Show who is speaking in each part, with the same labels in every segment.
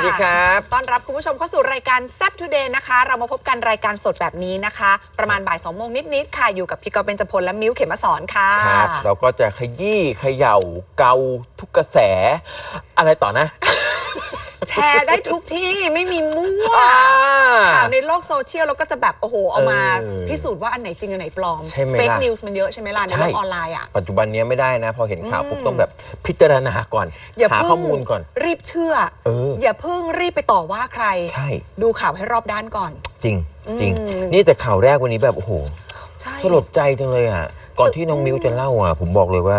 Speaker 1: วัสดีค่ะ
Speaker 2: สวัสดีครับ
Speaker 1: ต้อนรับคุณผู้ชมเข้าสู่รายการแซ p ทูเดย์นะคะ เรามาพบกันรายการสดแบบนี้นะคะ ประมาณบ่าย2โมงนิดๆค่ะ อยู่กับพี่กอฟเบญจพลและมิ้วเขมสอนค่ะ
Speaker 2: ครับ เราก็จะขยี้เขย่าเกาทุกกระแส อะไรต่อนะ
Speaker 1: แชร์ได้ทุกที่ไม่มีมั่ว
Speaker 2: อ่า
Speaker 1: ข่าวในโลกโซเชียลเราก็จะแบบโอ้โหเอามา
Speaker 2: เออ
Speaker 1: พิสูจน์ว่าอันไหนจริงอันไหนปลอม
Speaker 2: ใช่ไหม
Speaker 1: เฟก
Speaker 2: ล่ะ
Speaker 1: นิวส์มันเยอะใช่ไหมล่ะใน
Speaker 2: ใช่
Speaker 1: โลกออนไลน์อะ
Speaker 2: ปัจจุบันนี้ไม่ได้นะ พอเห็นข่าว
Speaker 1: อืม
Speaker 2: ปุ๊บต้องแบบพิจารณาก่อน
Speaker 1: อย่า
Speaker 2: หา
Speaker 1: เพิ่ง
Speaker 2: ข้อมูลก่อน
Speaker 1: รีบเชื่อ
Speaker 2: เออ
Speaker 1: อย่าเพิ่งรีบไปต่อว่าใคร
Speaker 2: ใช่
Speaker 1: ดูข่าวให้รอบด้านก่อน
Speaker 2: จริงจริง
Speaker 1: อืม
Speaker 2: นี่แต่ข่าวแรกวันนี้แบบโอ้โห
Speaker 1: ใช่
Speaker 2: สลดใจจังเลยอะ ก่อนที่น้องมิ้วจะเล่าอะ ผมบอกเลยว่า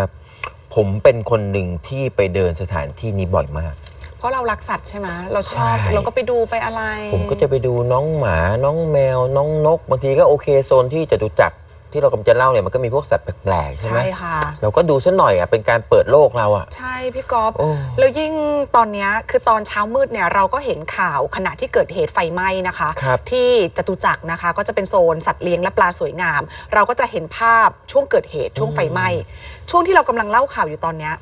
Speaker 2: ผมเป็นคนหนึ่งที่ไปเดินสถานที่นี้บ่อยมาก
Speaker 1: เพราะเรารักสัตว์ใช่ไหมเราชอบ
Speaker 2: ใช่
Speaker 1: เราก็ไปดูไปอะไร
Speaker 2: ผมก็จะไปดูน้องหมา น้องแมว น้องนก บางทีก็โอเคโซนที่จตุจักรที่เรากำลังจะเล่าเนี่ยมันก็มีพวกสัตว์แปลกๆใช่ไหม
Speaker 1: ใช่ค่ะ
Speaker 2: เราก็ดูซะหน่อยอะเป็นการเปิดโลกเราอะ
Speaker 1: ใช่พี่ก๊อฟ
Speaker 2: โอ้
Speaker 1: แล้วยิ่งตอนเนี้ยคือตอนเช้ามืดเนี่ยเราก็เห็นข่าวขณะที่เกิดเหตุไฟไหม้นะคะ
Speaker 2: ครับ
Speaker 1: ที่จตุจักรนะคะ ก็จะเป็นโซนสัตว์เลี้ยงและปลาสวยงาม เราก็จะเห็นภาพช่วงเกิดเหตุช่วงไฟไหม้ช่วงที่เรากำลังเล่าข่าวอยู่ตอนเนี้ย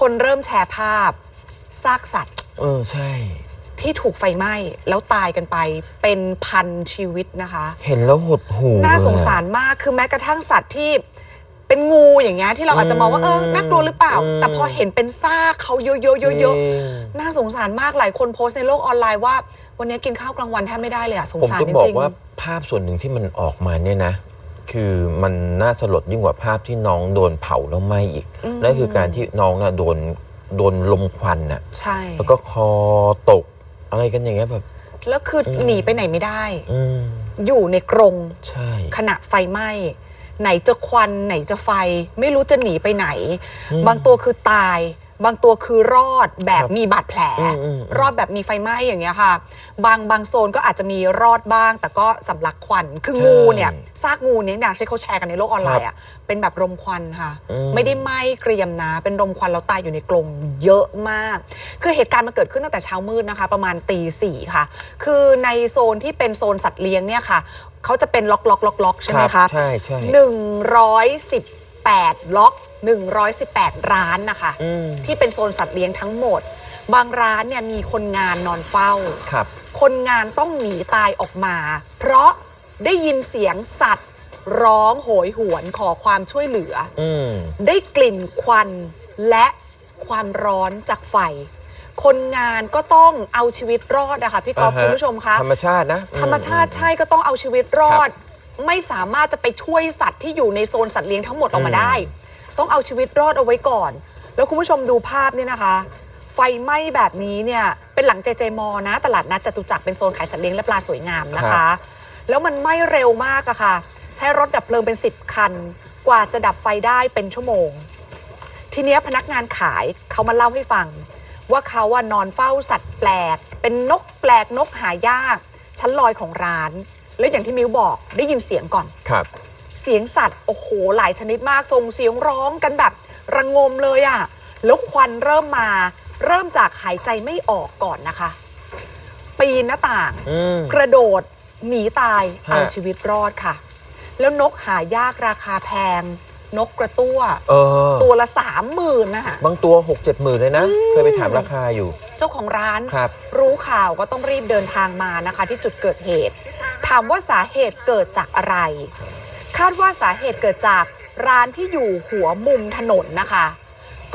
Speaker 1: คนเริ่มแชร์ภาพซากสัตว์
Speaker 2: เออใช่
Speaker 1: ที่ถูกไฟไหม้แล้วตายกันไปเป็นพันชีวิตนะคะ
Speaker 2: เห็นแล้วหดหู
Speaker 1: น่าสง
Speaker 2: เลยอะ
Speaker 1: สารมากคือแม้กระทั่งสัตว์ที่เป็นงูอย่างเงี้ยที่เราอาจจะมองว่าเออน่ากลัวหรือเปล่า
Speaker 2: อืม
Speaker 1: แต่พอเห็นเป็นซากเขาเยอะๆเยอะ
Speaker 2: จริง
Speaker 1: ๆน่าสงสารมากหลายคนโพสต์ในโลกออนไลน์ว่า วันนี้กินข้าวกลางวันแทบไม่ได้เลยอะสง
Speaker 2: ผม
Speaker 1: สาร
Speaker 2: จะ
Speaker 1: จ
Speaker 2: บอก
Speaker 1: ริง
Speaker 2: ว่าภาพส่วนหนึ่งที่มันออกมาเนี่ยนะ คือมันน่าสลดยิ่งกว่าภาพที่น้องโดนเผาแล้วไหม้อีกนั่นคือการที่น้องน่ะโดน โดนลมควันน่ะ
Speaker 1: ๆใช่
Speaker 2: แล้วก็คอตกอะไรกันอย่างเงี้ยแบบ
Speaker 1: แล้วคืออ
Speaker 2: ม
Speaker 1: หนีไปไหนไม่ได้
Speaker 2: อืม
Speaker 1: อยู่ในกรง
Speaker 2: ใช่
Speaker 1: ขณะไฟไหม้ ไหนจะควันไหนจะไฟ ไม่รู้จะหนีไปไหน
Speaker 2: อืม
Speaker 1: บางตัวคือตาย บางตัวคือรอดแบบ
Speaker 2: ครับ
Speaker 1: มีบาดแผล
Speaker 2: อืมอืม
Speaker 1: รอดแบบมีไฟไหม้อย่างเงี้ยค่ะ บางบางโซนก็อาจจะมีรอดบ้าง แต่ก็สำลักควันคืองูเนี่ยซากงูเนี่ยนะที่เขาแชร์กันในโลกออนไลน์อะเป็นแบบรมควันค่ะ
Speaker 2: อืม
Speaker 1: ไม่ได้ไหม้เกรียมนะ เป็นรมควันแล้วตายอยู่ในกรงเยอะมาก คือเหตุการณ์มันเกิดขึ้นตั้งแต่เช้ามืดนะคะ ประมาณตีสี่ค่ะ คือในโซนที่เป็นโซนสัตว์เลี้ยงเนี่ยค่ะเขาจะเป็นล็อกล็อกล็อกล็อกใช่ไหม
Speaker 2: รั
Speaker 1: คะ
Speaker 2: บใช่ใช่
Speaker 1: 118ล็อก 118 ร้านนะคะ
Speaker 2: อืม
Speaker 1: ที่เป็นโซนสัตว์เลี้ยงทั้งหมด บางร้านเนี่ยมีคนงานนอนเฝ้า
Speaker 2: ครับ
Speaker 1: คนงานต้องหนีตายออกมา เพราะได้ยินเสียงสัตว์ ร้องโหยหวนขอความช่วยเหลือ
Speaker 2: อืม
Speaker 1: ได้กลิ่นควันและความร้อนจากไฟ คนงานก็ต้องเอาชีวิตรอดนะคะพี่กอฟ
Speaker 2: อ่าฮะ
Speaker 1: คุณผู้ชมคะ
Speaker 2: ธรรมชาตินะอื
Speaker 1: ธรรมชาติใช่ก็ต้องเอาชีวิตรอด ไม่สามารถจะไปช่วยสัตว์ที่อยู่ในโซนสัตว์เลี้ยงทั้งหมดออกมาได้ ต้องเอาชีวิตรอดเอาไว้ก่อน แล้วคุณผู้ชมดูภาพเนี่ยนะคะ ไฟไหม้แบบนี้เนี่ยเป็นหลังเจเจมอนะ ตลาดนัดจตุจักรเป็นโซนขายสัตว์เลี้ยงและปลาสวยงามนะคะ แล้วมันไหม้เร็วมากอะค่ะ ใช้รถดับเพลิงเป็น 10 คัน กว่าจะดับไฟได้เป็นชั่วโมง ทีเนี้ยพนักงานขายเขามาเล่าให้ฟัง ว่าเขาว่านอนเฝ้าสัตว์แปลก เป็นนกแปลกนกหายาก ชั้นลอยของร้าน แล้วอย่างที่มิวบอกได้ยินเสียงก่อน
Speaker 2: ครับ
Speaker 1: เสียงสัตว์โอ้โหหลายชนิดมากส่งเสียงร้องกันแบบระงมเลยอะ่ะแล้วควันเริ่มมาเริ่มจากหายใจไม่ออกก่อนนะคะ ปีนหน้าต่าง
Speaker 2: อืม
Speaker 1: กระโดดหนีตาย
Speaker 2: ฮะ
Speaker 1: เอาชีวิตรอดค่ะ แล้วนกหายากราคาแพง นกกระตั้ว
Speaker 2: เออ
Speaker 1: ตัวละสามหมื่นนะคะ
Speaker 2: บางตัวหกเจ็ดหมื่นเลยนะ เคยไปถามราคาอยู่
Speaker 1: เจ้าของร้าน
Speaker 2: ครับ
Speaker 1: รู้ข่าวก็ต้องรีบเดินทางมานะคะ ที่จุดเกิดเหตุ ถามว่าสาเหตุเกิดจากอะไร คาดว่าสาเหตุเกิดจากร้านที่อยู่หัวมุมถนนนะคะ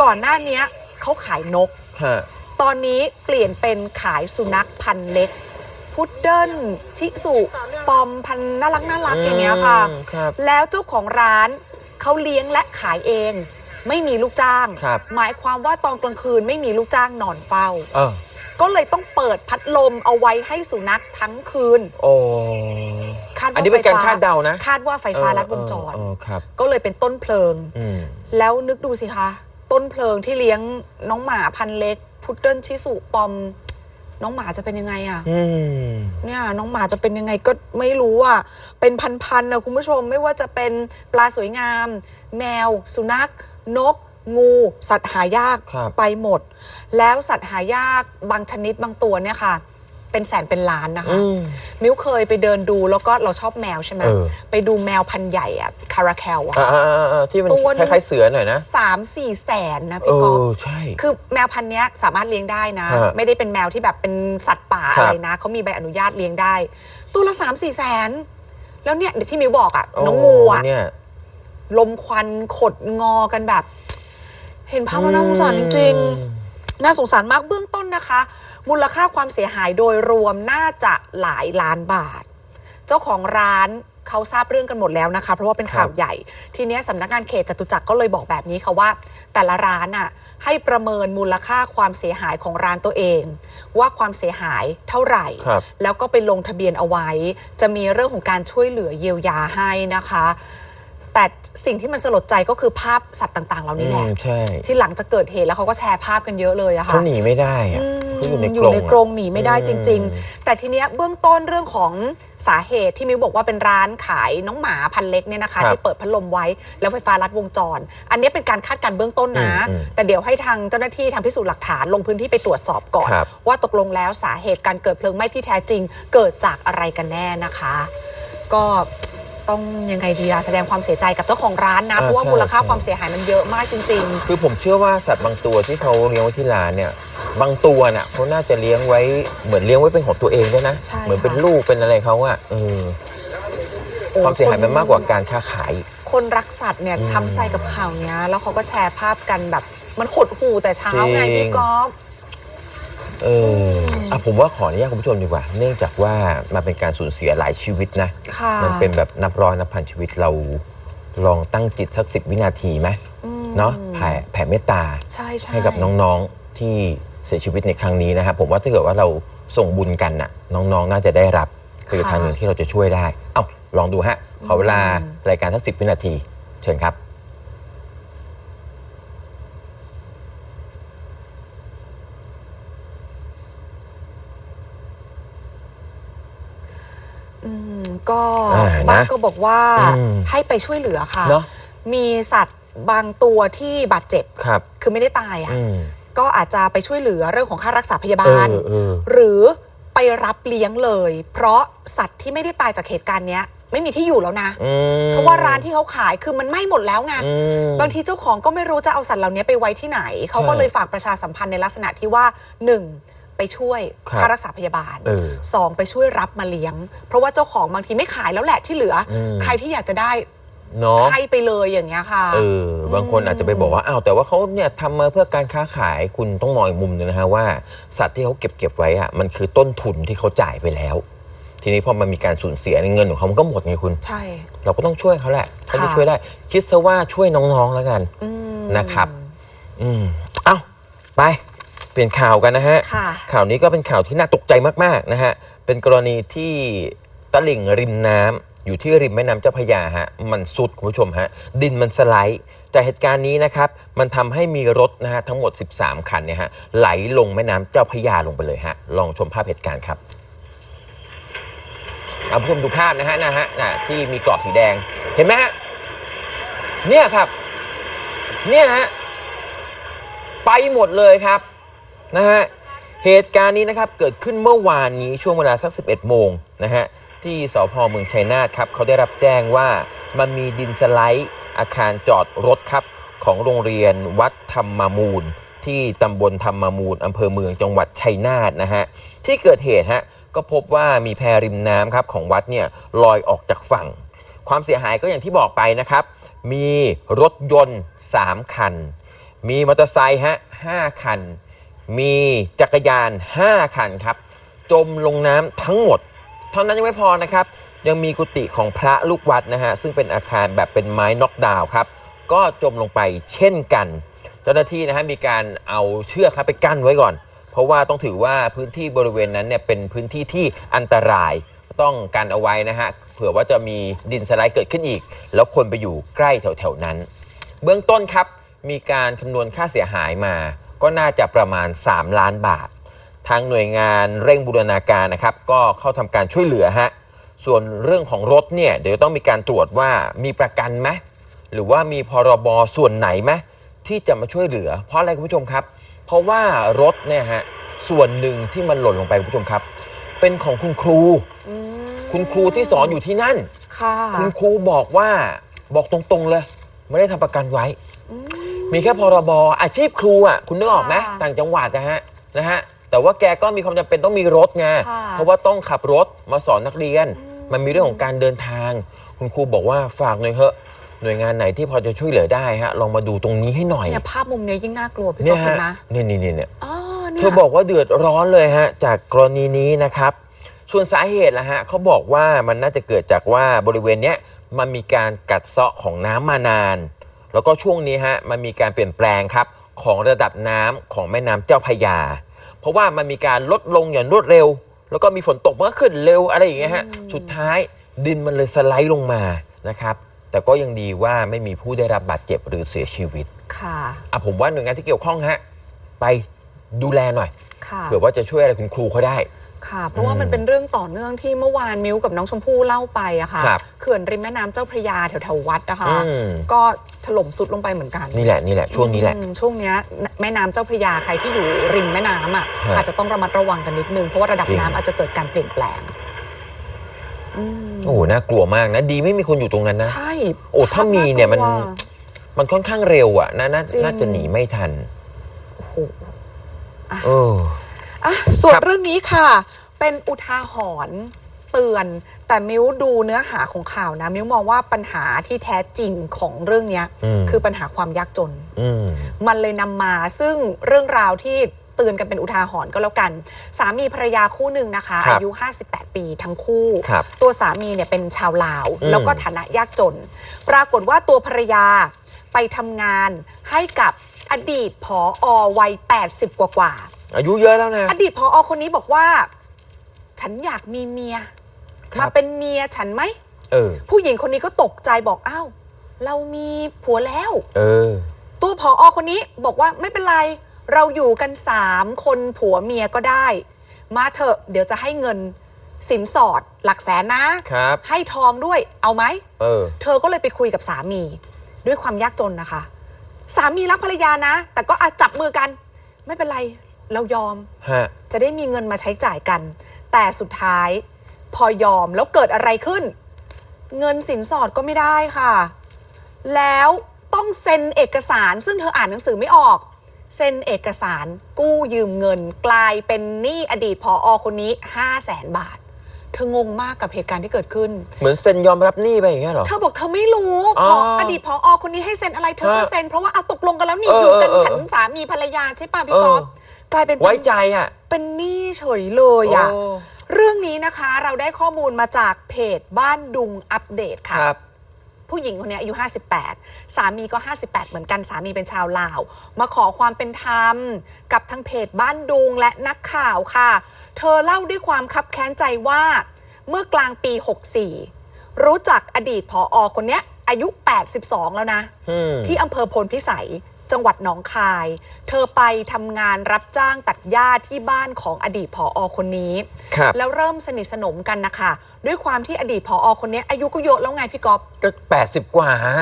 Speaker 1: ก่อนหน้านี้เขาขายนก
Speaker 2: ฮะ
Speaker 1: ตอนนี้เปลี่ยนเป็นขายสุนัขพันธุ์เล็ก พุดเดิ้ลชิสุปอมพันธุ์น่ารักน่ารักอย่างเงี้ยค่ะ
Speaker 2: อืมครับ
Speaker 1: แล้วเจ้าของร้านเขาเลี้ยงและขายเอง ไม่มีลูกจ้าง
Speaker 2: ครับ
Speaker 1: หมายความว่าตอนกลางคืนไม่มีลูกจ้างนอนเฝ้า
Speaker 2: เออ
Speaker 1: ก็เลยต้องเปิดพัดลมเอาไว้ให้สุนัขทั้งคืน
Speaker 2: โอ้
Speaker 1: คาด
Speaker 2: อัน
Speaker 1: ว่า
Speaker 2: นี้เป็นการคาดเดานะ
Speaker 1: คาดว่าไฟฟ้าลัดวงจร
Speaker 2: เออเออครับ
Speaker 1: ก็เลยเป็นต้นเพลิง
Speaker 2: อืม
Speaker 1: แล้วนึกดูสิคะ ต้นเพลิงที่เลี้ยงน้องหมาพันธุ์เล็ก พุดเดิ้ลชิสุปอม น้องหมาจะเป็นยังไงอะ
Speaker 2: อืม
Speaker 1: เนี่ยน้องหมาจะเป็นยังไงก็ไม่รู้อะ เป็นพันๆนะคุณผู้ชมไม่ว่าจะเป็นปลาสวยงาม แมว สุนัข นก งูสัตว์หายาก
Speaker 2: ครับ
Speaker 1: ไปหมด แล้วสัตว์หายากบางชนิดบางตัวเนี่ยค่ะ เป็นแสนเป็นล้านนะคะ
Speaker 2: อืม
Speaker 1: มิวเคยไปเดินดูแล้วก็เราชอบแมวใช่ไหม
Speaker 2: เออ
Speaker 1: ไปดูแมวพันธุ์ใหญ่อะคาราแคลอะ
Speaker 2: อ่า
Speaker 1: ค่ะ
Speaker 2: อ่าอ่าที่มัน
Speaker 1: ตัวหนึ่
Speaker 2: ค
Speaker 1: ง
Speaker 2: ล้ายๆเสือหน่อยนะ
Speaker 1: สามสี่แสนนะ
Speaker 2: เอ
Speaker 1: พี่ก๊อฟ
Speaker 2: อ ใช่
Speaker 1: คือแมวพันธุ์เนี้ยสามารถเลี้ยงได้นะ
Speaker 2: ฮะ
Speaker 1: ไม่ได้เป็นแมวที่แบบเป็นสัตว์ป่า
Speaker 2: ครับ
Speaker 1: อะไรนะเขามีใบอนุญาตเลี้ยงได้ ตัวละสามสี่แสน แล้วเนี่ยเดี๋ยวที่มิวบอกอะน้องงูอะ
Speaker 2: เนี่ย
Speaker 1: ลมควันขดงอกันแบบ เห็นภาพแล้วน่าสงสารจริง ๆ น่าสงสารมากเบื้องต้นนะคะ มูลค่าความเสียหายโดยรวมน่าจะหลายล้านบาท เจ้าของร้านเขาทราบเรื่องกันหมดแล้วนะคะ เพราะว่าเป็นข่าว
Speaker 2: ครับ
Speaker 1: ใหญ่ ทีเนี้ยสำนักงานเขตจตุจักรก็เลยบอกแบบนี้ค่ะว่า แต่ละร้านอะให้ประเมินมูลค่าความเสียหายของร้านตัวเอง ว่าความเสียหายเท่าไหร่
Speaker 2: ครับ
Speaker 1: แล้วก็ไปลงทะเบียนเอาไว้ จะมีเรื่องของการช่วยเหลือเยียวยาให้นะคะ แต่สิ่งที่มันสลดใจก็คือภาพสัตว์ต่าง ๆ เหล่านี้แหละ
Speaker 2: อืมใช่
Speaker 1: ที่หลังจะเกิดเหตุแล้วเขาก็แชร์ภาพกันเยอะเลยอะค่ะ
Speaker 2: เขาหนีไม่ได้อะ
Speaker 1: อืม
Speaker 2: เขาอยู่ใน
Speaker 1: อกยู่
Speaker 2: รง
Speaker 1: ใน
Speaker 2: อะ
Speaker 1: กรงหนีไม่ได้จริง
Speaker 2: อืม
Speaker 1: ๆแต่ทีเนี้ยเบื้องต้นเรื่องของสาเหตุที่มิวบอกว่าเป็นร้านขายน้องหมาพันเล็กเนี่ยนะคะ
Speaker 2: ครับ
Speaker 1: ที่เปิดพัดลมไว้แล้วไฟฟ้ารัดวงจร อันนี้เป็นการคาดการณ์เบื้องต้นนะ
Speaker 2: อืมอืม
Speaker 1: แต่เดี๋ยวให้ทางเจ้าหน้าที่ทางพิสูจน์หลักฐานลงพื้นที่ไปตรวจสอบก่อน
Speaker 2: ครับ
Speaker 1: ว่าตกลงแล้วสาเหตุการเกิดเพลิงไหม้ที่แท้จริง เกิดจากอะไรกันแน่นะคะ ก็ ต้องยังไงดีล่ะแสดงความเสียใจกับเจ้าของร้านนะ
Speaker 2: อ่า
Speaker 1: เพราะว่า
Speaker 2: ใช่
Speaker 1: มูลค่า
Speaker 2: ใช่
Speaker 1: ความเสียหายมันเยอะมากจริง
Speaker 2: คือผมเชื่อว่าสัตว์บางตัวที่เขาเลี้ยงไว้ที่ร้านเนี่ย บางตัวน่ะเขาน่าจะเลี้ยงไว้เหมือนเลี้ยงไว้เป็นของตัวเองด้วยนะ
Speaker 1: ใช่
Speaker 2: เหมือนเป็น
Speaker 1: ค่ะ
Speaker 2: ลูกเป็นอะไรเขาอะเออ
Speaker 1: ๆโอ้
Speaker 2: ความเสียหายมันมากกว่าการค้าขาย
Speaker 1: คนรักสัตว์เนี่ย
Speaker 2: อืม
Speaker 1: ช้ำใจกับข่าวเนี้ย แล้วเขาก็แชร์ภาพกันแบบ มันหดหูแต่เช้าไง
Speaker 2: จริง
Speaker 1: พี่ก๊อฟ
Speaker 2: เอออะผมว่าขออนุญาตคุณผู้ชมดีกว่า เนื่องจากว่ามันเป็นการสูญเสียหลายชีวิตนะ
Speaker 1: ค่ะ
Speaker 2: มันเป็นแบบนับร้อยนับพันชีวิตเราลองตั้งจิตสักสิบวินาทีไหม
Speaker 1: อืม
Speaker 2: เนาะแผ่แผ่เมตตา
Speaker 1: ใช่ใช่
Speaker 2: ให้กับน้องๆที่เสียชีวิตในครั้งนี้นะครับผมว่าถ้าเกิดว่าเราส่งบุญกันน่ะ น้องๆ น่าจะได้รับคือทางหนึ่งที่เราจะช่วยได้ เอ้า ลองดูฮะ ขอเวลารายการสักสิบวินาที เชิญครับ
Speaker 1: อืมก็
Speaker 2: อ่านะ
Speaker 1: บ้านก็บอกว่า
Speaker 2: อืม
Speaker 1: ให้ไปช่วยเหลือค่ะ
Speaker 2: เนาะ
Speaker 1: มีสัตว์บางตัวที่บาดเจ็บ
Speaker 2: ครับ
Speaker 1: คือไม่ได้ตายอะ
Speaker 2: อืม
Speaker 1: ก็อาจจะไปช่วยเหลือเรื่องของค่ารักษาพยา
Speaker 2: เอบา
Speaker 1: ล
Speaker 2: อเออ
Speaker 1: หรือไปรับเลี้ยงเลย เพราะสัตว์ที่ไม่ได้ตายจากเหตุการณ์เนี้ย ไม่มีที่อยู่แล้วนะ
Speaker 2: อืม
Speaker 1: เพราะว่าร้านที่เขาขายคือมันไหม้หมดแล้วไง
Speaker 2: อืม
Speaker 1: บางทีเจ้าของก็ไม่รู้จะเอาสัตว์เหล่านี้ไปไว้ที่ไหน เขาก็
Speaker 2: ใช่
Speaker 1: เลยฝากประชาสัมพันธ์ในลักษณะที่ว่าหนึ่งไป ช่วย
Speaker 2: ครับ
Speaker 1: ค่ารักษาพยาบาล
Speaker 2: เออ
Speaker 1: สองไปช่วยรับมาเลี้ยง เพราะว่าเจ้าของบางทีไม่ขายแล้วแหละที่เหลืออ
Speaker 2: ม
Speaker 1: ใครที่อยากจะได้
Speaker 2: เนาะ
Speaker 1: ให้ไปเลยอย่างเงี้ยค่ะ
Speaker 2: เออบางคนอาจจะไปบอกว่าอ้าวแต่ว่าเขาเนี่ยทำมาเพื่อการค้าขายคุณต้องมองอีกมุมหนึงนะฮะว่าสัตว์ที่เขาเก็บเก็บไว้อะมันคือต้นทุนที่เขาจ่ายไปแล้ว ทีนี้พอมันมีการสูญเสียเงินของเขามันก็หมดไงคุณ
Speaker 1: ใช่
Speaker 2: เราก็ต้องช่วยเขาแหละเขาจะ
Speaker 1: ค่ะ
Speaker 2: ช่วยได้ คิดซะว่าช่วยน้องๆแล้วกัน
Speaker 1: อืม
Speaker 2: นะครับ อืมเอ้าไป เปลี่ยนข่าวกันนะฮะ
Speaker 1: ค่ะ
Speaker 2: ข่าวนี้ก็เป็นข่าวที่น่าตกใจมากๆนะฮะ เป็นกรณีที่ตลิ่งริมน้ำอยู่ที่ริมแม่น้ำเจ้าพระยาฮะ มันสุดคุณผู้ชมฮะ ดินมันสไลด์ แต่เหตุการณ์นี้นะครับ มันทำให้มีรถนะฮะทั้งหมด 13 คันเนี่ยฮะไหลลงแม่น้ำเจ้าพระยาลงไปเลยฮะ ลองชมภาพเหตุการณ์ครับ เอาผู้ชมดูภาพนะฮะนะฮะน่ะที่มีกรอบสีแดง เห็นไหมฮะ เนี่ยครับ เนี่ยฮะ ไปหมดเลยครับ นะฮะเหตุการณ์นี้นะครับเกิดขึ้นเมื่อวานนี้ช่วงเวลาสัก 11 โมงนะฮะที่สพเมืองชัยนาทครับเขาได้รับแจ้งว่ามันมีดินสไลด์อาคารจอดรถครับของโรงเรียนวัดธรรมมูล ที่ตำบลธรรมมูลอำเภอเมืองจังหวัดชัยนาทนะฮะที่เกิดเหตุฮะก็พบว่ามีแพริมน้ำครับของวัดเนี่ยลอยออกจากฝั่ง ความเสียหายก็อย่างที่บอกไปนะครับ มีรถยนต์ 3 คัน มีมอเตอร์ไซค์ฮะ5คัน มีจักรยาน 5 คันครับ จมลงน้ำทั้งหมด เท่านั้นยังไม่พอนะครับ ยังมีกุฏิของพระลูกวัดนะฮะ ซึ่งเป็นอาคารแบบเป็นไม้น็อกดาวครับ ก็จมลงไปเช่นกัน เจ้าหน้าที่นะฮะมีการเอาเชือกครับไปกั้นไว้ก่อน เพราะว่าต้องถือว่าพื้นที่บริเวณนั้นเนี่ยเป็นพื้นที่ที่อันตรายต้องกันเอาไว้นะฮะ เผื่อว่าจะมีดินสไลด์เกิดขึ้นอีก แล้วคนไปอยู่ใกล้แถวๆนั้น เบื้องต้นครับมีการคำนวณค่าเสียหายมา ก็น่าจะประมาณ 3 ล้านบาท ทางหน่วยงานเร่งบูรณาการนะครับ ก็เข้าทำการช่วยเหลือฮะ ส่วนเรื่องของรถเนี่ยเดี๋ยวต้องมีการตรวจว่ามีประกันไหมหรือว่ามีพรบส่วนไหนไหมที่จะมาช่วยเหลือ เพราะอะไรคุณผู้ชมครับ เพราะว่ารถเนี่ยฮะส่วนหนึ่งที่มันหล่นลงไปคุณผู้ชมครับ เป็นของคุณครู
Speaker 1: อืม
Speaker 2: คุณครูที่สอนอยู่ที่นั่น
Speaker 1: ค่ะ
Speaker 2: คุณครูบอกว่าบอกตรงๆเลย ไม่ได้ทำประกันไว้
Speaker 1: อื ม
Speaker 2: มีแค่พรบอาชีพครูอะคุณนึกออกไหม
Speaker 1: ค่ะ
Speaker 2: ต่างจังหวัดนะฮะนะฮะแต่ว่าแกก็มีความจำเป็นต้องมีรถไง
Speaker 1: ค่ะ
Speaker 2: เพราะว่าต้องขับรถมาสอนนักเรียน
Speaker 1: อืม
Speaker 2: มันมีเรื่องของการเดินทาง คุณครูบอกว่าฝากหน่อยเถอะหน่วยงานไหนที่พอจะช่วยเหลือได้ฮะลองมาดูตรงนี้ให้หน่อย
Speaker 1: เนี่ยภาพมุมเนี้ยยิ่งน่ากลัวพี่
Speaker 2: เนี่
Speaker 1: ก๊
Speaker 2: ย
Speaker 1: อฟเห็
Speaker 2: ฮะ
Speaker 1: นไหม
Speaker 2: นี่นี่นี่เนี่ย
Speaker 1: อ๋อ
Speaker 2: เธ
Speaker 1: เนี่ย
Speaker 2: อบอกว่าเดือดร้อนเลยฮะ จากกรณีนี้นะครับ ส่วนสาเหตุละฮะเขาบอกว่ามันน่าจะเกิดจากว่าบริเวณเนี้ยมันมีการกัดเซาะของน้ำมานาน แล้วก็ช่วงนี้ฮะมันมีการเปลี่ยนแปลงครับของระดับน้ำของแม่น้ำเจ้าพระยา เพราะว่ามันมีการลดลงอย่างรวดเร็ว แล้วก็มีฝนตกมันก็ขึ้นเร็วอะไรอย่างเงี้ยฮะ
Speaker 1: อืม
Speaker 2: สุดท้ายดินมันเลยสไลด์ลงมานะครับแต่ก็ยังดีว่าไม่มีผู้ได้รับบาดเจ็บหรือเสียชีวิต
Speaker 1: ค่ะ
Speaker 2: อะผมว่าหน่วยงานที่เกี่ยวข้องฮะไปดูแลหน่อย
Speaker 1: ค่ะ
Speaker 2: เผื่อว่าจะช่วยอะไรคุณครูเขาได้
Speaker 1: ค่ะ เพราะว่า
Speaker 2: อืม
Speaker 1: มันเป็นเรื่องต่อเนื่องที่เมื่อวานมิ้วกับน้องชมพู่เล่าไปอะค่ะ
Speaker 2: ครับ
Speaker 1: เขื่อนริมแม่น้ำเจ้าพระยาแถวแถวๆวัดนะคะ
Speaker 2: อืม
Speaker 1: ก็ถล่มสุดลงไปเหมือนกัน
Speaker 2: นี่แหละนี่แหละช่วงนี้แหละ
Speaker 1: อืมช่วงเนี้ยแม่น้ำเจ้าพระยาใครที่อยู่ริมแม่น้ำอะ
Speaker 2: ฮะ
Speaker 1: อาจจะต้องระมัดระวังกันนิดนึงเพราะว่าระดับ
Speaker 2: จริง
Speaker 1: น้ำอาจจะเกิดการเปลี่ยนแปลงอืม
Speaker 2: โอ้โหน่ากลัวมากนะดีไม่มีคนอยู่ตรงนั้นนะ
Speaker 1: ใช่
Speaker 2: โอ้ถ้ามีเนี่ยมัน
Speaker 1: ภาพากลัว
Speaker 2: มันค่อนข้างเร็วอะน่าน่า
Speaker 1: จริง
Speaker 2: น่าจะหนีไม่ทัน
Speaker 1: โอ้โห
Speaker 2: เออ
Speaker 1: อะส่วน
Speaker 2: ครับ
Speaker 1: เรื่องนี้ค่ะ เป็นอุทาหรณ์เตือน แต่มิ้วดูเนื้อหาของข่าวนะ มิ้วมองว่าปัญหาที่แท้จริงของเรื่องเนี้ย
Speaker 2: อืม
Speaker 1: คือปัญหาความยากจน
Speaker 2: อืม
Speaker 1: มันเลยนำมาซึ่งเรื่องราวที่เตือนกันเป็นอุทาหรณ์ก็แล้วกัน สามีภรรยาคู่หนึ่งนะคะ
Speaker 2: ครับ
Speaker 1: อายุ 58 ปีทั้งคู่
Speaker 2: ครับ
Speaker 1: ตัวสามีเนี่ยเป็นชาวลาว
Speaker 2: อืม
Speaker 1: แล้วก็ฐานะยากจน ปรากฏว่าตัวภรรยาไปทำงานให้กับอดีตผออวัย 80 กว่ากว่า
Speaker 2: อายุเยอะแล้วนะ
Speaker 1: ๆอดีตผออคนนี้บอกว่า ฉันอยากมีเมีย
Speaker 2: ครับ
Speaker 1: มาเป็นเมียฉันไหม
Speaker 2: เออ
Speaker 1: ผู้หญิงคนนี้ก็ตกใจบอกอ้าวเรามีผัวแล้ว
Speaker 2: เออ
Speaker 1: ตัวผออคนนี้บอกว่าไม่เป็นไร เราอยู่กันสามคนผัวเมียก็ได้ มาเถอะเดี๋ยวจะให้เงินสินสอดหลักแสนนะ
Speaker 2: ครับ
Speaker 1: ให้ทองด้วยเอาไหม
Speaker 2: เออ
Speaker 1: เธอก็เลยไปคุยกับสามี ด้วยความยากจนนะคะ สามีรักภรรยานะ แต่ก็อาจับมือกัน ไม่เป็นไร เรายอม
Speaker 2: ฮะ
Speaker 1: จะได้มีเงินมาใช้จ่ายกัน แต่สุดท้ายพอยอมแล้วเกิดอะไรขึ้น เงินสินสอดก็ไม่ได้ค่ะ แล้วต้องเซ็นเอกสารซึ่งเธออ่านหนังสือไม่ออก เซ็นเอกสารกู้ยืมเงินกลายเป็นหนี้อดีตพออคนนี้ 5 0 0แสนบาท เธองงมากกับเหตุการณ์ที่เกิดขึ้น
Speaker 2: เหมือนเซ็นยอมรับหนี้ไปอย่างเงี้ยเหรอ
Speaker 1: เธอบอกเธอไม่รู้
Speaker 2: อ๋
Speaker 1: พ
Speaker 2: อ
Speaker 1: ออดีตพออคนนี้ให้เซ็นอะไรเธอก็
Speaker 2: ฮะ
Speaker 1: เซ็นเพราะว่าเอาตกลงกันแล้วนี่
Speaker 2: เออ
Speaker 1: อยู่กัน
Speaker 2: เออเออ
Speaker 1: ฉันสามีภรรยาใช่ป่ะพี่
Speaker 2: เออ
Speaker 1: กอฟกลายเป็น
Speaker 2: ไว้ใจอะ
Speaker 1: เป็นหนี้เฉยเลยอะ
Speaker 2: โเรื่
Speaker 1: องนี้นะคะเราได้ข้อมูลมาจากเพจบ้านดุงอัปเดต
Speaker 2: ค
Speaker 1: ค่ะ
Speaker 2: รับ
Speaker 1: ผู้หญิงคนนี้อายุ 58 สามีก็ 58 เหมือนกันสามีเป็นชาวลาว มาขอความเป็นธรรม กับทางเพจบ้านดุงและนักข่าวค่ะ เธอเล่าด้วยความคับแค้นใจว่า เมื่อกลางปี 64 รู้จักอดีตผออคนเนี้ยอายุ 82 แล้วนะ
Speaker 2: อืม
Speaker 1: ที่อำเภอพลพิสัย จังหวัดหนองคาย เธอไปทำงานรับจ้างตัดหญ้าที่บ้านของอดีตผออคนนี้
Speaker 2: ครับ
Speaker 1: แล้วเริ่มสนิทสนมกันนะคะ ด้วยความที่อดีตผออคนนี้อายุก็เยอะแล้วไงพี่ก๊อฟ
Speaker 2: ก็แปดสิบกว่าฮะ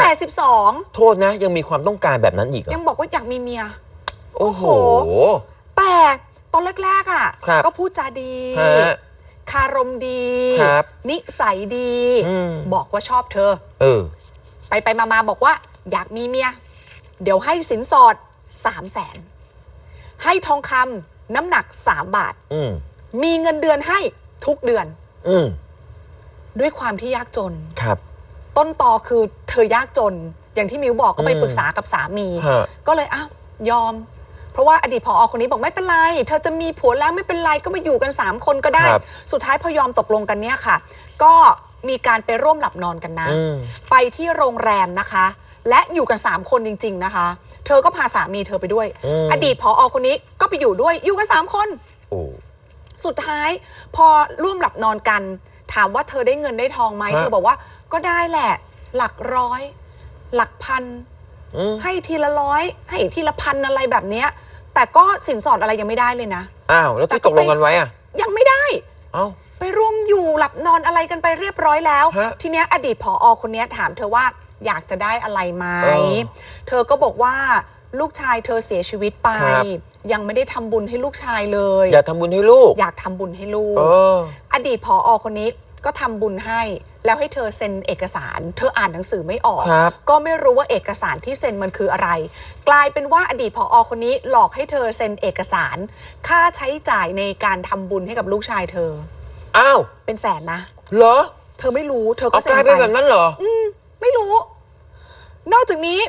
Speaker 1: 82
Speaker 2: โทษนะ ยังมีความต้องการแบบนั้นอีกเหรอ
Speaker 1: ยังบอกว่าอยากมีเมีย
Speaker 2: โอ้โห
Speaker 1: แต่ตอนแรกๆอะ
Speaker 2: ครับ
Speaker 1: ก็พูดจาดี
Speaker 2: ฮะ
Speaker 1: คารมดี
Speaker 2: ครับ
Speaker 1: นิสัยดี
Speaker 2: อืม
Speaker 1: บอกว่าชอบเธอ
Speaker 2: เออ
Speaker 1: ไปไปมามาบอกว่าอยากมีเมีย เดี๋ยวให้สินสอดสามแสนให้ทองคำน้ำหนัก3บาท
Speaker 2: อืม
Speaker 1: มีเงินเดือนให้ทุกเดือน
Speaker 2: อืม
Speaker 1: ด้วยความที่ยากจน
Speaker 2: ครับ
Speaker 1: ต้นตอคือเธอยากจน อย่างที่มิวบอกก็ไป
Speaker 2: อืม
Speaker 1: ปรึกษากับสามี
Speaker 2: ฮะ
Speaker 1: ก็เลยอ้าวยอม เพราะว่าอดีตพออคนนี้บอกไม่เป็นไร เธอจะมีผัวแล้วไม่เป็นไรก็มาอยู่กัน 3 คนก็ได้
Speaker 2: ครับ
Speaker 1: สุดท้ายพอยอมตกลงกันเนี่ยค่ะ ก็มีการไปร่วมหลับนอนกันนะ
Speaker 2: อืม
Speaker 1: ไปที่โรงแรมนะคะ และอยู่กัน 3 คนจริง ๆ นะคะ เธอก็พาสามีเธอไปด้วย
Speaker 2: อืม
Speaker 1: อดีตพออคนนี้ก็ไปอยู่ด้วยอยู่กัน 3 คน
Speaker 2: โอ้
Speaker 1: สุดท้ายพอร่วมหลับนอนกัน ถามว่าเธอได้เงินได้ทองไหม
Speaker 2: ฮะ
Speaker 1: เธอบอกว่าก็ได้แหละ หลักร้อย หลักพัน
Speaker 2: อืม
Speaker 1: ให้ทีละร้อย ให้ทีละพันอะไรแบบเนี้ย แต่ก็สินสอดอะไรยังไม่ได้เลยนะ
Speaker 2: อ้าว แล้ว
Speaker 1: แต่
Speaker 2: ที่
Speaker 1: ก็
Speaker 2: ตกลงกันไว้อะ
Speaker 1: ยังไม่ได้
Speaker 2: เอ้า
Speaker 1: ไปร่วมอยู่หลับนอนอะไรกันไปเรียบร้อยแล้ว
Speaker 2: ฮะ
Speaker 1: ทีเนี้ยอดีตผออคนเนี้ยถามเธอว่า อยากจะได้อะไรไหม
Speaker 2: เออ
Speaker 1: เธอก็บอกว่าลูกชายเธอเสียชีวิตไป
Speaker 2: ครับ
Speaker 1: ยังไม่ได้ทำบุญให้ลูกชายเลย
Speaker 2: อยากทำบุญให้ลูก
Speaker 1: อยากทำบุญให้ลูก
Speaker 2: เออ
Speaker 1: อดีตผออคนนี้ก็ทำบุญให้ แล้วให้เธอเซ็นเอกสาร เธออ่านหนังสือไม่ออก
Speaker 2: ครับ
Speaker 1: ก็ไม่รู้ว่าเอกสารที่เซ็นมันคืออะไร กลายเป็นว่าอดีตผออคนนี้หลอกให้เธอเซ็นเอกสาร ค่าใช้จ่ายในการทำบุญให้กับลูกชายเธอ
Speaker 2: อ้าว
Speaker 1: เป็นแสนนะ
Speaker 2: เหรอ
Speaker 1: เธอไม่รู้ เธอ
Speaker 2: เอา
Speaker 1: ก็เซ็น
Speaker 2: กลาย
Speaker 1: ไป
Speaker 2: เป็นแบบนั้นเหรอ
Speaker 1: ไม่รู้ นอกจากนี้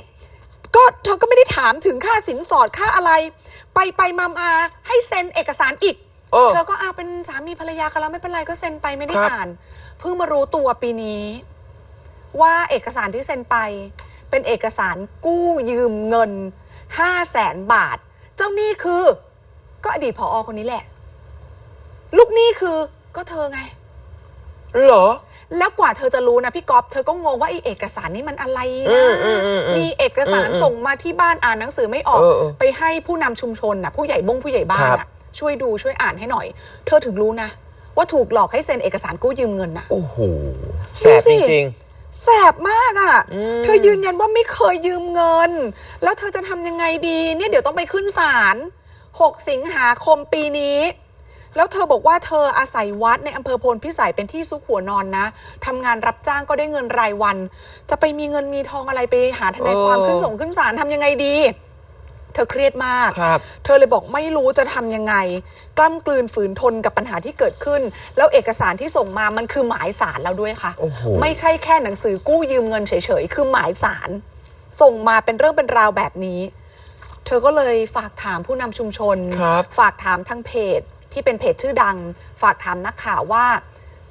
Speaker 1: ก็เธอก็ไม่ได้ถามถึงค่าสินสอดค่าอะไร ไปไปมามาให้เซ็นเอกสารอีก
Speaker 2: เออ
Speaker 1: เธอก็เอาเป็นสามีภรรยากันแล้วไม่เป็นไรก็เซ็นไปไม่ได้
Speaker 2: ครับ
Speaker 1: อ่าน เพิ่งมารู้ตัวปีนี้ ว่าเอกสารที่เซ็นไป เป็นเอกสารกู้ยืมเงินห้าแสนบาท เจ้าหนี้คือ ก็อดีตผออคนนี้แหละ ลูกหนี้คือก็เธอไง
Speaker 2: เหรอ
Speaker 1: แล้วกว่าเธอจะรู้นะพี่ก๊อฟเธอก็งงว่าไอ้เอกสารนี่มันอะไร
Speaker 2: อื
Speaker 1: นะ
Speaker 2: มอืมอืมอืม
Speaker 1: มีเอกสาร
Speaker 2: อืมอืม
Speaker 1: ส่งมาที่บ้านอ่านหนังสือไม่ออก
Speaker 2: เออเออ
Speaker 1: ไปให้ผู้นำชุมชนน่ะผู้ใหญ่บงผู้ใหญ่บ้าน
Speaker 2: ครับ
Speaker 1: น่ะช่วยดูช่วยอ่านให้หน่อย เธอถึงรู้นะ ว่าถูกหลอกให้เซ็นเอกสารกู้ยืมเงินน่ะ
Speaker 2: โอ้โหแส
Speaker 1: ดู
Speaker 2: บ
Speaker 1: สิ
Speaker 2: จริง
Speaker 1: แสบมากอะ่ะ
Speaker 2: อืม
Speaker 1: เธอยืนยันว่าไม่เคยยืมเงิน แล้วเธอจะทำยังไงดี เนี่ยเดี๋ยวต้องไปขึ้นศาล 6 สิงหาคมปีนี้ แล้วเธอบอกว่าเธออาศัยวัดในอำเภอโพนพิสัยเป็นที่ซุกหัวนอนนะทำงานรับจ้างก็ได้เงินรายวัน จะไปมีเงินมีทองอะไรไปหาทนายความ
Speaker 2: เออ
Speaker 1: ขึ้นส่งขึ้นศาลทำยังไงดี เธอเครียดมาก
Speaker 2: ๆครับ
Speaker 1: เธอเลยบอกไม่รู้จะทำยังไง กล้ำกลืนฝืนทนกับปัญหาที่เกิดขึ้น แล้วเอกสารที่ส่งมามันคือหมายสารแล้วด้วยค่ะ
Speaker 2: โอ้โห
Speaker 1: ไม่ใช่แค่หนังสือกู้ยืมเงินเฉยๆคือหมายสารส่งมาเป็นเรื่องเป็นราวแบบนี้ เธอก็เลยฝากถามผู้นำชุมชน
Speaker 2: ครับ
Speaker 1: ฝากถามทางเพจ ที่เป็นเพจชื่อดังฝากถามนักข่าวว่า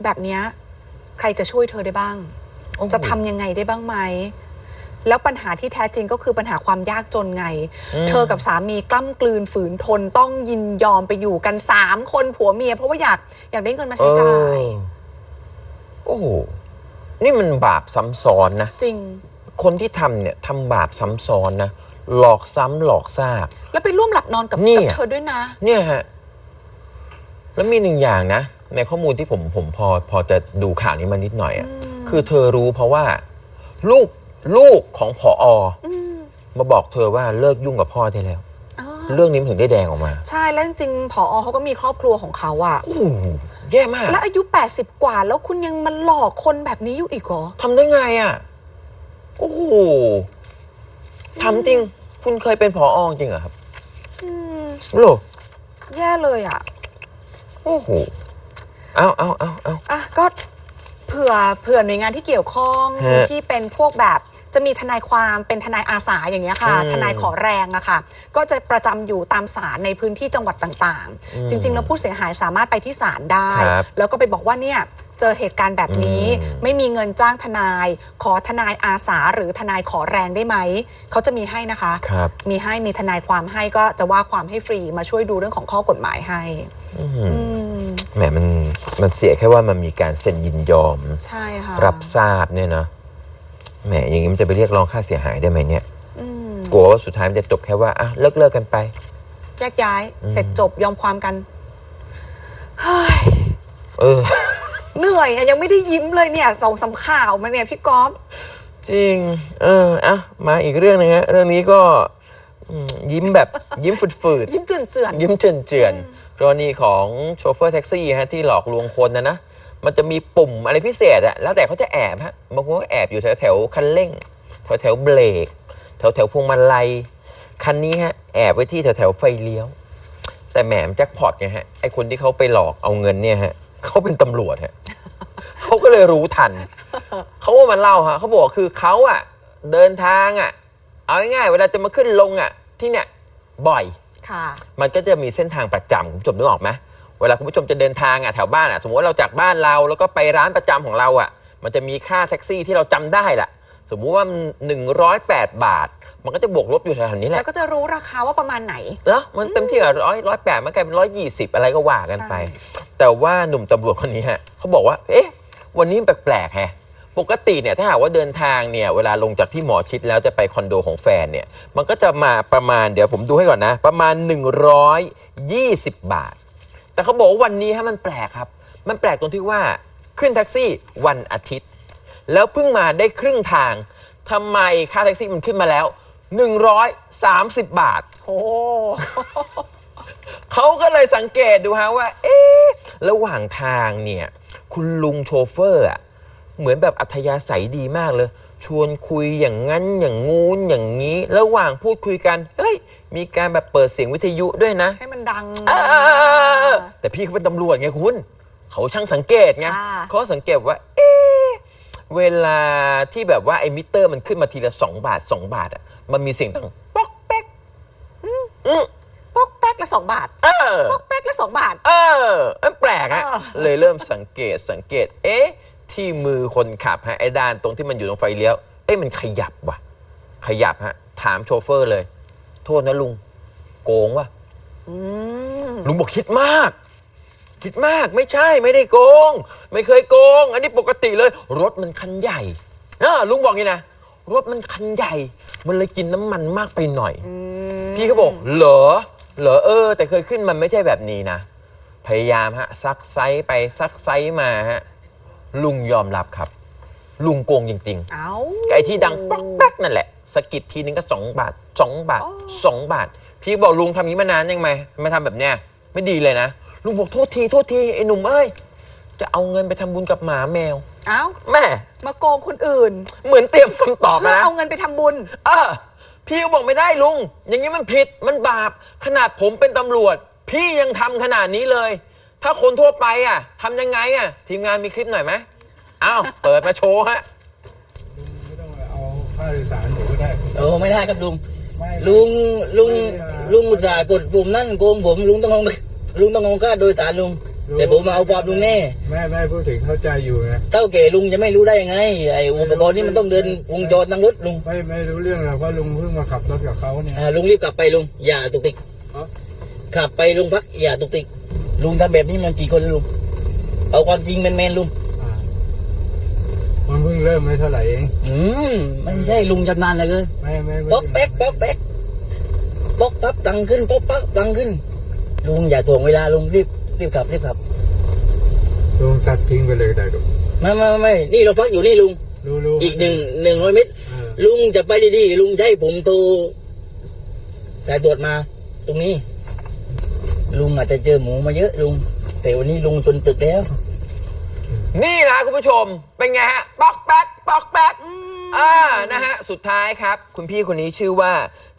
Speaker 1: แบบเนี้ยใครจะช่วยเธอได้บ้าง
Speaker 2: โอ้โห
Speaker 1: จะทำยังไงได้บ้างไหมแล้วปัญหาที่แท้จริงก็คือปัญหาความยากจนไง
Speaker 2: อืม
Speaker 1: เธอกับสามีกล้ำกลืนฝืนทนต้องยินยอมไปอยู่กันสามคนผัวเมีย เพราะว่าอยากอยากได้เงินมาใช้จ่าย
Speaker 2: เออโอ้โห นี่มันบาปซ้ำซ้อนนะ
Speaker 1: จริง
Speaker 2: คนที่ทำเนี่ยทำบาปซ้ำซ้อนนะ หลอกซ้ำหลอกซาก
Speaker 1: แล้วไปร่วมหลับนอนกับ
Speaker 2: เนี่
Speaker 1: กับ
Speaker 2: ย
Speaker 1: เธอด้วยนะ
Speaker 2: เนี่ยฮะ แล้วมีหนึ่งอย่างนะ ในข้อมูลที่ผมผมพอพอจะดูข่าวนี้มานิดหน่อยอะ
Speaker 1: อืม
Speaker 2: คือเธอรู้เพราะว่า ลูกลูกของผออ
Speaker 1: อืม
Speaker 2: มาบอกเธอว่าเลิกยุ่งกับพ่อได้แล้ว
Speaker 1: อ่า
Speaker 2: เรื่องนี้มันถึงได้แดงออกมา
Speaker 1: ใช่แล้วจริงๆผอเขาก็มีครอบครัวของเขาอะ
Speaker 2: โอ้โหแย่มาก
Speaker 1: แล้วอายุ 80 กว่า แล้วคุณยังมาหลอกคนแบบนี้อยู่อีกเหรอ
Speaker 2: ทำได้ไงอะโอ้โหทำจริง คุณเคยเป็นผออจริงเหรอครับ
Speaker 1: อืม
Speaker 2: โหรอ
Speaker 1: แย่เลยอะ
Speaker 2: โอ้โหเอาเอาเอาเอา
Speaker 1: อะก็เผื่อเผื่อหน่วยงานที่เกี่ยวข้อง
Speaker 2: ฮะ
Speaker 1: ที่เป็นพวกแบบจะมีทนายความเป็นทนายอาสาอย่างเงี้ยค่ะ
Speaker 2: อืม
Speaker 1: ทนายขอแรงอะค่ะ ก็จะประจำอยู่ตามศาลในพื้นที่จังหวัดต่าง
Speaker 2: อืม
Speaker 1: ๆจริง ๆ แล้วผู้เสียหายสามารถไปที่ศาลได้
Speaker 2: ครับ
Speaker 1: แล้วก็ไปบอกว่าเนี่ยเจอเหตุการณ์แบบนี้
Speaker 2: อืม
Speaker 1: ไม่มีเงินจ้างทนาย ขอทนายอาสา หรือทนายขอแรงได้ไหมเขาจะมีให้นะคะ
Speaker 2: ครับ
Speaker 1: มีให้มีทนายความให้ก็จะว่าความให้ฟรีมาช่วยดูเรื่องของข้อกฎหมายให้
Speaker 2: อืม
Speaker 1: อืม
Speaker 2: แหมมันมันเสียแค่ว่ามันมีการเซ็นยินยอม
Speaker 1: ใช่ค่ะ
Speaker 2: รับทราบเนี่ยนะแหมอย่างนี้มันจะไปเรียกร้องค่าเสียหายได้ไหมเนี่ย
Speaker 1: อืม
Speaker 2: กลัวว่าสุดท้ายมันจะจบแค่ว่าอะเลิกเลิกกันไป
Speaker 1: แยกย้าย
Speaker 2: อืม
Speaker 1: เสร็จจบยอมความกันเฮ้ย
Speaker 2: เออ
Speaker 1: เหนื่อยอะยังไม่ได้ยิ้มเลยเนี่ยสองสามข่าวมาเนี่ยพี่ก๊อฟ
Speaker 2: จริง เอออะมาอีกเรื่องหนึงฮะเรื่องนี้ก็อืมยิ้มแบบยิ้มฝืดๆ
Speaker 1: ยิ้มเจือนเจือน
Speaker 2: ยิ้มเจือนๆ กรณีของโชเฟอร์แท็กซี่ฮะที่หลอกลวงคนนะนะ มันจะมีปุ่มอะไรพิเศษอะแล้วแต่เขาจะแอบฮะบางคนก็แอบอยู่แถวแถวคันเร่ง แถวแถวเบรกแถวแถวพวงมาลัยคันนี้ฮะแอบไว้ที่แถวแถวไฟเลี้ยว แต่แหมแจ็คพอตไงฮะไอคนที่เขาไปหลอกเอาเงินเนี่ยฮะเขาเป็นตำรวจฮะเขาก็เลยรู้ทันเขาว่ามันเล่าฮะเขาบอกคือเขาอะเดินทางอะเอาง่ายๆเวลาจะมาขึ้นลงอะที่เนี่ยบ่อย มันก็จะมีเส้นทางประจำคุณผู้ชมนึกออกไหมเวลาคุณผู้ชมจะเดินทางอะแถวบ้านอะสมมติว่าเราจากบ้านเราแล้วก็ไปร้านประจำของเราอะ มันจะมีค่าแท็กซี่ที่เราจำได้แหละสมมุติว่าหนึ่งร้อยแปดบาท มันก็จะบวกลบอยู่แถวๆนี้แห
Speaker 1: แล้
Speaker 2: ละ
Speaker 1: วก็จะรู้ราคาว่าประมาณไหน
Speaker 2: เนาะมันเต็มที่กับร้อยร้อยแปดมันกลายเป็นร้อยยี่สิบอะไรก็ว่ากันไป
Speaker 1: ใช่
Speaker 2: แต่ว่าหนุ่มตำรวจคนนี้ฮะเขาบอกว่า เอ๊ะ วันนี้มันแปลกๆแฮะ ปกติเนี่ยถ้าหากว่าเดินทางเนี่ยเวลาลงจากที่หมอชิดแล้วจะไปคอนโดของแฟนเนี่ยมันก็จะมาประมาณเดี๋ยวผมดูให้ก่อนนะ ประมาณ 120 บาท แต่เขาบอกว่าวันนี้ฮะมันแปลกครับ มันแปลกตรงที่ว่าขึ้นแท็กซี่วันอาทิตย์ แล้วเพิ่งมาได้ครึ่งทางทำไมค่าแท็กซี่มันขึ้นมาแล้ว 130 บาท
Speaker 1: โอ้
Speaker 2: เขาก็เลยสังเกตดูฮะว่า เอ๊ะระหว่างทางเนี่ย คุณลุงโชเฟอร์อะ เหมือนแบบอัธยาศัยดีมากเลย ชวนคุยอย่างนั้นอย่างงู้นอย่างนี้ ระหว่างพูดคุยกันเฮ้ยมีการแบบเปิดเสียงวิทยุด้วยนะ
Speaker 1: ให้มันดัง
Speaker 2: เออแต่พี่เขาเป็นตำรวจไงคุณเขาช่างสังเกตไง
Speaker 1: ค่ะ
Speaker 2: เขาสังเกตว่า เอ๊ะเวลาที่แบบว่าไอ้มิเตอร์มันขึ้นมาทีละสองบาทสองบาทอะมันมีเสียงดังป๊อกแป๊กอืม
Speaker 1: ป๊อกแป๊กละสองบาท
Speaker 2: เออ
Speaker 1: ป๊อกแป๊กละสองบาท
Speaker 2: เออมันแปลกอะ
Speaker 1: เออ
Speaker 2: เลยเริ่มสังเกตสังเกต เอ๊ะ ที่มือคนขับฮะไอ้ด้านตรงที่มันอยู่ตรงไฟเลี้ยวเอ๊ะมันขยับว่ะ ขยับฮะ ถามโชเฟอร์เลย โทษนะลุง โกงว่ะ
Speaker 1: อืม
Speaker 2: ลุงบอกคิดมาก คิดมากไม่ใช่ไม่ได้โกง ไม่เคยโกง อันนี้ปกติเลย รถมันคันใหญ่อ่าลุงบอกงี้นะรถมันคันใหญ่ มันเลยกินน้ำมันมากไปหน่อย
Speaker 1: อืม
Speaker 2: พี่ก็บอกเหรอ เหรอเออ แต่เคยขึ้นมันไม่ใช่แบบนี้นะ พยายามฮะซักไซส์ไปซักไซส์มาฮะ ลุงยอมรับครับ ลุงโกงจริง
Speaker 1: เอ้า
Speaker 2: ๆไอ้ที่ดังป๊อกแป๊กนั่นแหละสะกิดทีนึงก็สองบาทสองบาท
Speaker 1: อ๋อ
Speaker 2: สองบาท พี่บอกลุงทำนี้มานานยังไงมาทำแบบเนี้ยไม่ดีเลยนะ ลุงบอกโทษทีโทษทีไอ้หนุ่มเอ้ยจะเอาเงินไปทำบุญกับหมาแมว
Speaker 1: เอ้า
Speaker 2: แม่
Speaker 1: มาโกงคนอื่น
Speaker 2: เหมือนเตรียมคำตอบ
Speaker 1: เพื่อ
Speaker 2: นะ
Speaker 1: เอาเงินไปทำบุญ
Speaker 2: เออพี่ก็บอกไม่ได้ลุง อย่างนี้มันผิดมันบาป ขนาดผมเป็นตำรวจ พี่ยังทำขนาดนี้เลย ถ้าคนทั่วไปอะทำยังไงอะ ทีมงานมีคลิปหน่อยไหมอ้าวเปิดมาโชว์ฮะ
Speaker 3: ไม่ต้องเอาค่าโดยสารหนูก็ได้
Speaker 4: โอ้ไม่ได้ครับลุง
Speaker 3: ไม่
Speaker 4: ลุงลุง
Speaker 3: ไม่ได้
Speaker 4: ลุงอุตส่าห์กดปุ่มนั่นโกงผมลุงต้องเอาลุงต้องเอาค่าโดยสารลุงแต่ผมมาเอาความลุงแน่
Speaker 3: แม่แม่พูดถึงเข้าใจอยู่ไง
Speaker 4: เท่าแก่ลุงจะไม่รู้ได้ยังไงไอ้อุปกรณ์นี่มันต้องเดินวงจรทางรถลุง
Speaker 3: ไม่ไม่รู้เรื่องหรอกเพราะลุงเพิ่งมาขับรถกับเขาเนี่ย
Speaker 4: อ่าลุงรีบกลับไปลุงอย่าตุกติก
Speaker 3: เอ้า
Speaker 4: ขับไปลุงพักอย่าตุกติก ลุงทำแบบนี้มันกี่คนแล้วลุงเอาความจริงแมนๆลุง
Speaker 3: อ่ามันเพิ่งเริ่มไม่เท่าไหร่เอง
Speaker 4: อืมไม่ใช่ลุงชำนาญเลยเลย
Speaker 3: ไม่ไม่ไม่
Speaker 4: ป๊อกแป๊กป๊อกแป๊กป๊อกปั๊บตังขึ้นป๊อกปั๊บตังขึ้น ลุงอย่าถ่วงเวลาลุงรีบรีบขับรีบขับ
Speaker 3: ลุงตัดทิ้งไปเลยได้ดู
Speaker 4: ไม่ไม่ไม่นี่เราพักอยู่นี่ลุง
Speaker 3: รู้รู้
Speaker 4: อีกหนึ่งหนึ่งร้อยเมตร
Speaker 3: เออ
Speaker 4: ลุงจะไปดีๆลุงจะให้ผมโทรสายตรวจมา ตรงนี้ ลุงอาจจะเจอหมูมาเยอะลุง แต่วันนี้ลุงจนตึกแล้ว
Speaker 2: นี่นะคุณผู้ชม เป็นไงฮะป๊อกแป๊กป๊อกแป๊กอ่านะฮะ สุดท้ายครับ คุณพี่คนนี้ชื่อว่า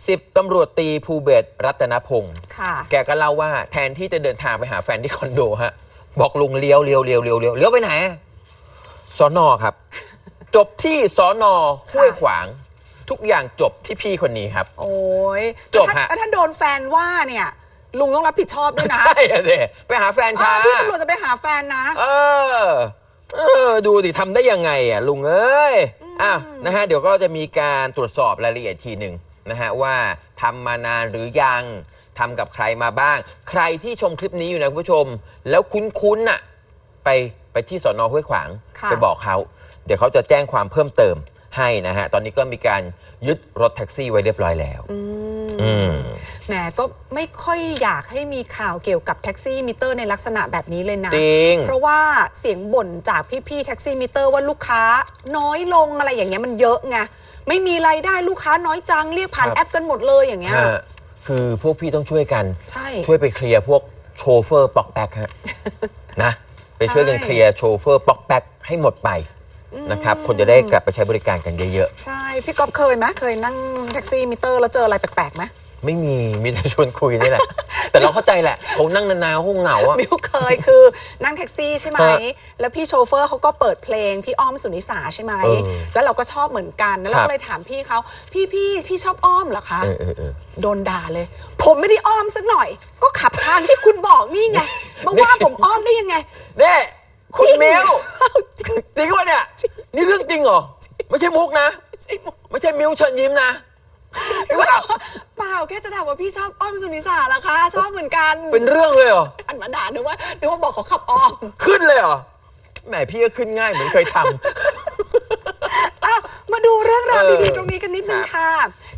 Speaker 2: สิบตำรวจตีภูเบศรรัตนพงศ์
Speaker 1: ค่ะ
Speaker 2: แกก็เล่าว่าแทนที่จะเดินทางไปหาแฟนที่คอนโดฮะ บอกลุงเลี้ยวเลี้ยวเลี้ยวเลี้ยวเลี้ยวเลี้ยวไปไหนอะสอนอครับ จบที่สอนอห้วยขวาง ทุกอย่างจบที่พี่คนนี้ครับ
Speaker 1: โอ้ย
Speaker 2: จบ
Speaker 1: แต่ถ้า
Speaker 2: ฮะ
Speaker 1: แต่ถ้าโดนแฟนว่าเนี่ย ลุงต้องรับผิดชอบด้วยนะ
Speaker 2: ใช่อะเดไปหาแฟน
Speaker 1: เอ
Speaker 2: ช้า
Speaker 1: อพี่ตำรวจจะไปหาแฟนนะ
Speaker 2: เออ เออ ดูดิทำได้ยังไงอะ ลุงเอ้ยอ้าวนะฮะ เดี๋ยวก็จะมีการตรวจสอบรายละเอียดทีหนึ่งนะฮะว่าทำมานานหรือยังทำกับใครมาบ้าง ใครที่ชมคลิปนี้อยู่นะคุณผู้ชม แล้วคุ้นๆน่ะ ไปไปที่สอนอห้วยขวาง
Speaker 1: ค่ะ
Speaker 2: ไปบอกเขา เดี๋ยวเขาจะแจ้งความเพิ่มเติม ให้นะฮะ ตอนนี้ก็มีการยึดรถแท็กซี่ไว้เรียบร้อยแล้ว
Speaker 1: อืม
Speaker 2: อืม
Speaker 1: แหมก็ไม่ค่อยอยากให้มีข่าวเกี่ยวกับแท็กซี่มิเตอร์ในลักษณะแบบนี้เลยนะ
Speaker 2: จริง
Speaker 1: เพราะว่าเสียงบ่นจากพี่ๆแท็กซี่มิเตอร์ว่าลูกค้าน้อยลงอะไรอย่างเงี้ยมันเยอะไงไม่มีรายได้ลูกค้าน้อยจังเรียกผ่าน
Speaker 2: ครับ
Speaker 1: แอปกันหมดเลยอย่างเงี้ย
Speaker 2: ฮะคือพวกพี่ต้องช่วยกัน
Speaker 1: ใช่
Speaker 2: ช่วยไปเคลียร์พวกโชเฟอร์ปอกแป๊กฮะ นะ ไปช่วยกัน
Speaker 1: ใช่
Speaker 2: เคลียร์โชเฟอร์ปอกแป๊กให้หมดไป นะครับคนจะได้กลับไปใช้บริการกันเยอะ
Speaker 1: ใช่ พี่ก๊อฟเคยไหมเคยนั่งแท็กซี่มิเตอร์แล้วเจออะไรแปลกๆไหม
Speaker 2: ๆไม่มีมีแต่ชวนคุยนี่แหละ แต่เราเข้าใจแหละเขานั่งนานๆเขาเหงาอะ
Speaker 1: มิวเคยคือนั่งแท็กซี่ใช่ไหม
Speaker 2: ฮะ
Speaker 1: แล้วพี่โชเฟอร์เขาก็เปิดเพลง พี่อ้อมสุนิสาใช่ไหม
Speaker 2: เออ
Speaker 1: แล้วเราก็ชอบเหมือนกันแล้วเรา
Speaker 2: ครับ
Speaker 1: ก็เลยถามพี่เขาพี่พี่พี่ชอบอ้อมเหรอคะ
Speaker 2: เออเออเออ
Speaker 1: โดนด่าเลย ผมไม่ได้อ้อมสักหน่อย ก็ขับทางที่คุณบอกนี่ไงมาว่าผมอ้อมได้ยังไง
Speaker 2: เน่ คุณ
Speaker 1: จริง
Speaker 2: เมล
Speaker 1: จริง
Speaker 2: จริงวะเนี่ย นี่เรื่องจริงเหรอ ไม่ใช่มุกนะ
Speaker 1: ใช่ไหม
Speaker 2: ไม่ใช่มิวเชิญยิ้มนะหรือเปล่า
Speaker 1: เปล่าแค่จะถามว่าพี่ชอบอ้อมสุนิสาเหรอคะ ชอบเหมือนกัน
Speaker 2: เป็นเรื่องเลยเหรอ
Speaker 1: อันมาด่านึกว่านึกว่าบอกเขาขับอ้อม
Speaker 2: ขึ้นเลยเหรอแหมพี่ก็ขึ้นง่ายเหมือนเคยทำ
Speaker 1: อะมา ดูเรื่องราว
Speaker 2: เออ
Speaker 1: ดีๆตรงนี้กันนิดนึง
Speaker 2: ครับ
Speaker 1: ค่ะ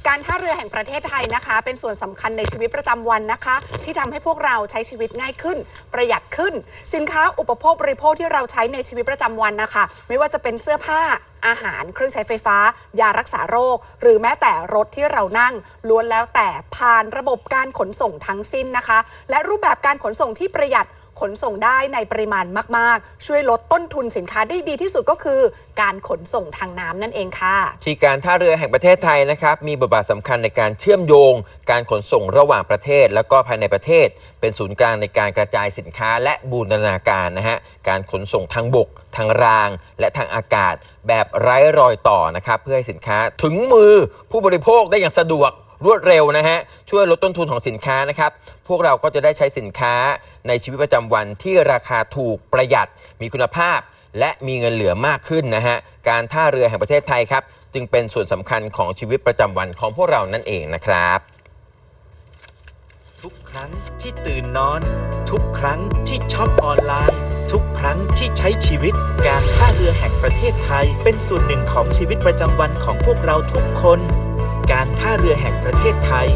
Speaker 1: การท่าเรือแห่งประเทศไทยนะคะ เป็นส่วนสำคัญในชีวิตประจำวันนะคะ ที่ทำให้พวกเราใช้ชีวิตง่ายขึ้น ประหยัดขึ้น สินค้าอุปโภคบริโภคที่เราใช้ในชีวิตประจำวันนะคะ ไม่ว่าจะเป็นเสื้อผ้าอาหารเครื่องใช้ไฟฟ้า ยารักษาโรค หรือแม้แต่รถที่เรานั่ง ล้วนแล้วแต่ผ่านระบบการขนส่งทั้งสิ้นนะคะ และรูปแบบการขนส่งที่ประหยัด ขนส่งได้ในปริมาณมาก ๆ ช่วยลดต้นทุนสินค้าได้ดีที่สุดก็คือ การขนส่งทางน้ำนั่นเองค่ะ
Speaker 2: ที่การท่าเรือแห่งประเทศไทยนะครับมีบทบาทสำคัญในการเชื่อมโยง การขนส่งระหว่างประเทศ แล้วก็ภายในประเทศ เป็นศูนย์กลางในการกระจายสินค้าและบูรณาการนะฮะการขนส่งทางบก ทางราง และทางอากาศ แบบไร้รอยต่อนะครับเพื่อให้สินค้าถึงมือผู้บริโภคได้อย่างสะดวกรวดเร็วนะฮะช่วยลดต้นทุนของสินค้านะครับพวกเราก็จะได้ใช้สินค้า ในชีวิตประจำวันที่ราคาถูกประหยัดมีคุณภาพ และมีเงินเหลือมากขึ้นนะฮะการท่าเรือแห่งประเทศไทยครับ จึงเป็นส่วนสำคัญของชีวิตประจำวันของพวกเรานั่นเองนะครับ
Speaker 5: ทุกครั้งที่ตื่นนอน ทุกครั้งที่ช็อปออนไลน์ ทุกครั้งที่ใช้ชีวิต การท่าเรือแห่งประเทศไทย เป็นส่วนหนึ่งของชีวิตประจำวันของพวกเราทุกคน การท่าเรือแห่งประเทศไทย